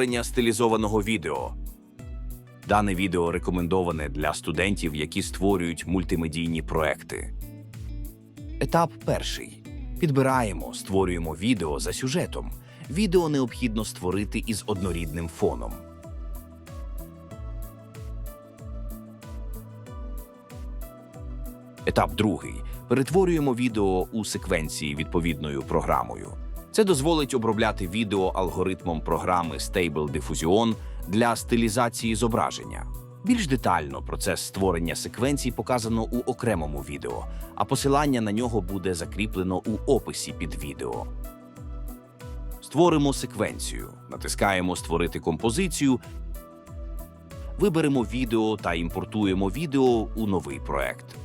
створення стилізованого відео. Дане відео рекомендоване для студентів, які створюють мультимедійні проекти. Етап перший. Підбираємо, створюємо відео за сюжетом. Відео необхідно створити із однорідним фоном. Етап другий. Перетворюємо відео у секвенції відповідною програмою. Це дозволить обробляти відео алгоритмом програми Stable Diffusion для стилізації зображення. Більш детально процес створення секвенцій показано у окремому відео, а посилання на нього буде закріплено у описі під відео. Створимо секвенцію, натискаємо Створити композицію, виберемо відео та імпортуємо відео у новий проект.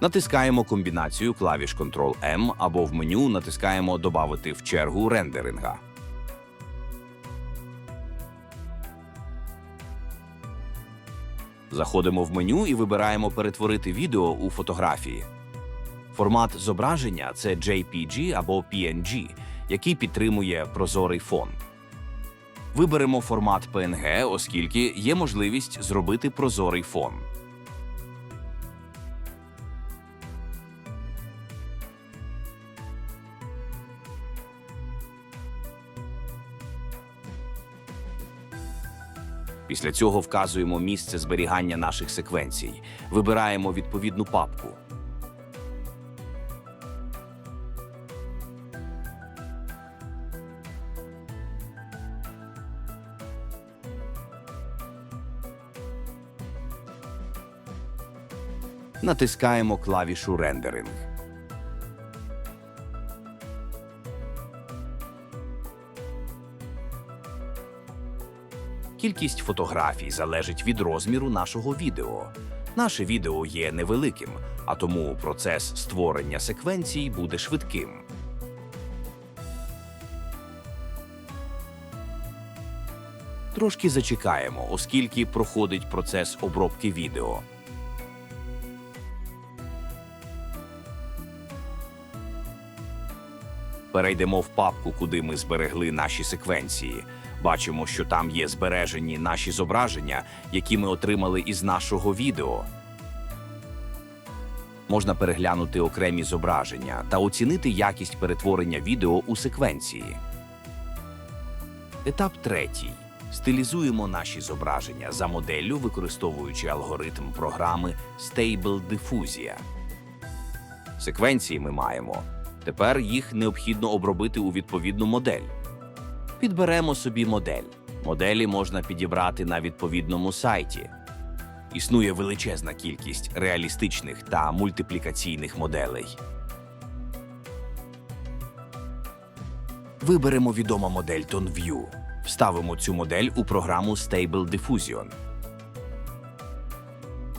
Натискаємо комбінацію клавіш Ctrl-M або в меню натискаємо Добавити в чергу рендеринга. Заходимо в меню і вибираємо Перетворити відео у фотографії. Формат зображення це JPG або PNG, який підтримує прозорий фон. Виберемо формат PNG, оскільки є можливість зробити прозорий фон. Після цього вказуємо місце зберігання наших секвенцій. Вибираємо відповідну папку. Натискаємо клавішу рендеринг. Кількість фотографій залежить від розміру нашого відео. Наше відео є невеликим, а тому процес створення секвенцій буде швидким. Трошки зачекаємо, оскільки проходить процес обробки відео. Перейдемо в папку, куди ми зберегли наші секвенції. Бачимо, що там є збережені наші зображення, які ми отримали із нашого відео. Можна переглянути окремі зображення та оцінити якість перетворення відео у секвенції. Етап третій. Стилізуємо наші зображення за моделлю, використовуючи алгоритм програми Stable Diffusion. Секвенції ми маємо. Тепер їх необхідно обробити у відповідну модель. Підберемо собі модель. Моделі можна підібрати на відповідному сайті. Існує величезна кількість реалістичних та мультиплікаційних моделей. Виберемо відому модель TonView. Вставимо цю модель у програму Stable Diffusion.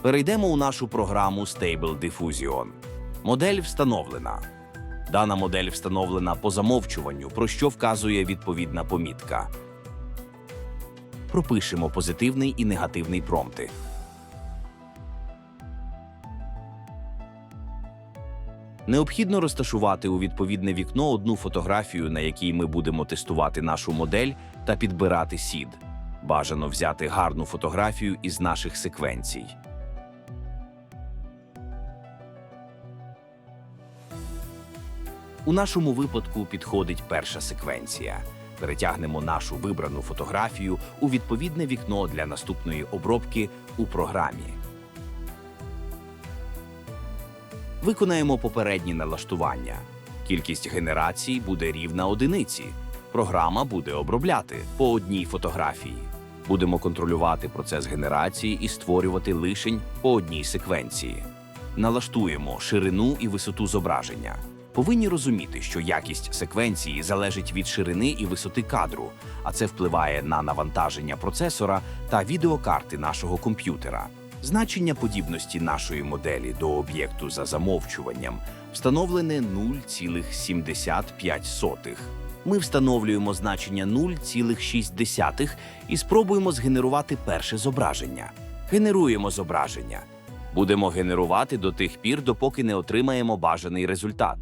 Перейдемо у нашу програму Stable Diffusion. Модель встановлена. Дана модель встановлена по замовчуванню, про що вказує відповідна помітка. Пропишемо позитивний і негативний промпти. Необхідно розташувати у відповідне вікно одну фотографію, на якій ми будемо тестувати нашу модель та підбирати сід. Бажано взяти гарну фотографію із наших секвенцій. У нашому випадку підходить перша секвенція. Перетягнемо нашу вибрану фотографію у відповідне вікно для наступної обробки у програмі. Виконаємо попередні налаштування. Кількість генерацій буде рівна одиниці. Програма буде обробляти по одній фотографії. Будемо контролювати процес генерації і створювати лишень по одній секвенції. Налаштуємо ширину і висоту зображення. Повинні розуміти, що якість секвенції залежить від ширини і висоти кадру, а це впливає на навантаження процесора та відеокарти нашого комп'ютера. Значення подібності нашої моделі до об'єкту за замовчуванням встановлене 0,75. Ми встановлюємо значення 0,6 і спробуємо згенерувати перше зображення. Генеруємо зображення. Будемо генерувати до тих пір, допоки не отримаємо бажаний результат.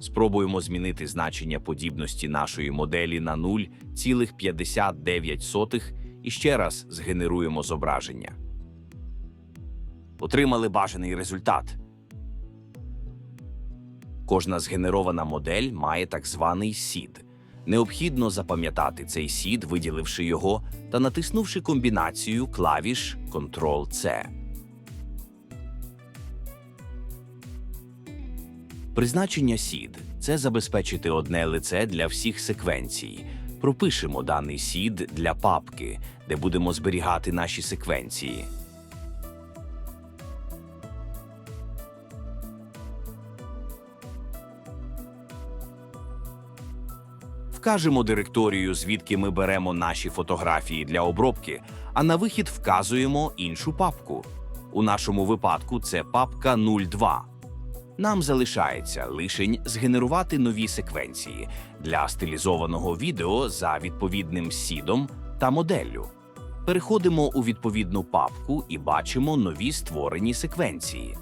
Спробуємо змінити значення подібності нашої моделі на 0,59 і ще раз згенеруємо зображення. Отримали бажаний результат. Кожна згенерована модель має так званий сід. Необхідно запам'ятати цей сід, виділивши його та натиснувши комбінацію клавіш Ctrl-C. Призначення сід це забезпечити одне лице для всіх секвенцій. Пропишемо даний сід для папки, де будемо зберігати наші секвенції. Вкажемо директорію, звідки ми беремо наші фотографії для обробки, а на вихід вказуємо іншу папку. У нашому випадку це папка 02. Нам залишається лишень згенерувати нові секвенції для стилізованого відео за відповідним сідом та моделлю. Переходимо у відповідну папку і бачимо нові створені секвенції.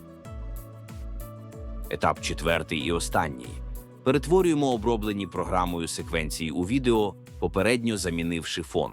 Етап четвертий і останній. Перетворюємо оброблені програмою секвенції у відео, попередньо замінивши фон.